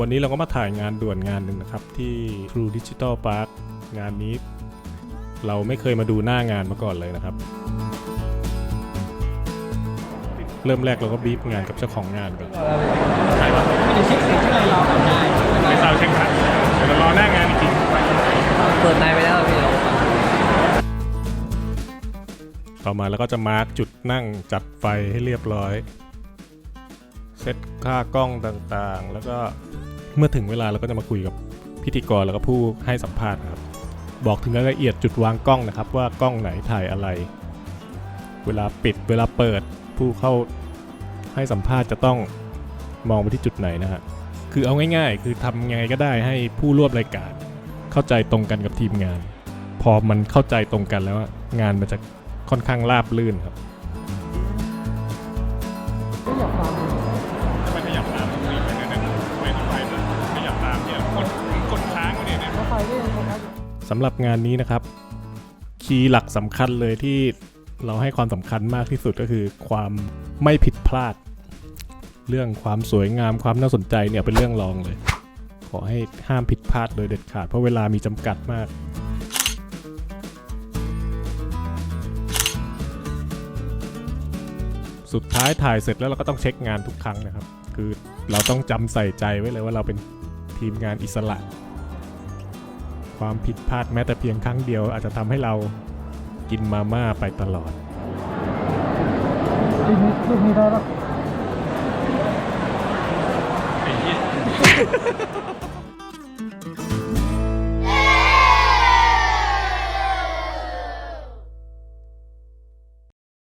วันนี้เราก็มาถ่ายงานด่วนงานหนึ่งนะครับ ที่ True Digital Park งานนี้ เราไม่เคยมาดูหน้างานมาก่อนเลยนะครับ เริ่มแรกเราก็บีบงานกับเจ้าของงานก่อนใครวะไม่ได้เช็คเสร็จที่เราทำได้ไม่ทราบเช่นกันเดี๋ยวเรารอหน้างานอีกทีเปิดในไปแล้วพี่เราต่อมาแล้วก็จะมาร์กจุดนั่งจัดไฟให้เรียบร้อย เซตค่ากล้องต่างๆ แล้วก็ เมื่อถึงเวลาเราก็จะมาคุยกับพิธีกรแล้วก็ผู้ให้สัมภาษณ์นะครับ บอกถึงรายละเอียดจุดวางกล้องนะครับ ว่ากล้องไหนถ่ายอะไร เวลาปิดเวลาเปิดผู้เข้าให้สัมภาษณ์จะต้องมองไปที่จุดไหนนะฮะคือเอาง่ายๆ คือทำไงก็ได้ให้ผู้ร่วมรายการ เข้าใจตรงกันกับทีมงาน พอมันเข้าใจตรงกันแล้วงานมันจะค่อนข้างราบลื่นครับ สำหรับงานนี้นะครับ คีย์หลักสำคัญเลยที่เราให้ความสำคัญมากที่สุดก็คือความไม่ผิดพลาด เรื่องความสวยงามความน่าสนใจเนี่ยเป็นเรื่องรองเลย ขอให้ห้ามผิดพลาดโดยเด็ดขาดเพราะเวลามีจำกัดมากสุดท้ายถ่ายเสร็จแล้วเราก็ต้องเช็คงานทุกครั้งนะครับ คือเราต้องจำใส่ใจไว้เลยว่าเราเป็นทีมงานอิสระ ความผิดพลาดแม้แต่เพียงครั้งเดียว อาจจะทำให้เรากินมาม่าไปตลอดลูกนี้ลูกนี้ได้ปะไอ้เหี้ย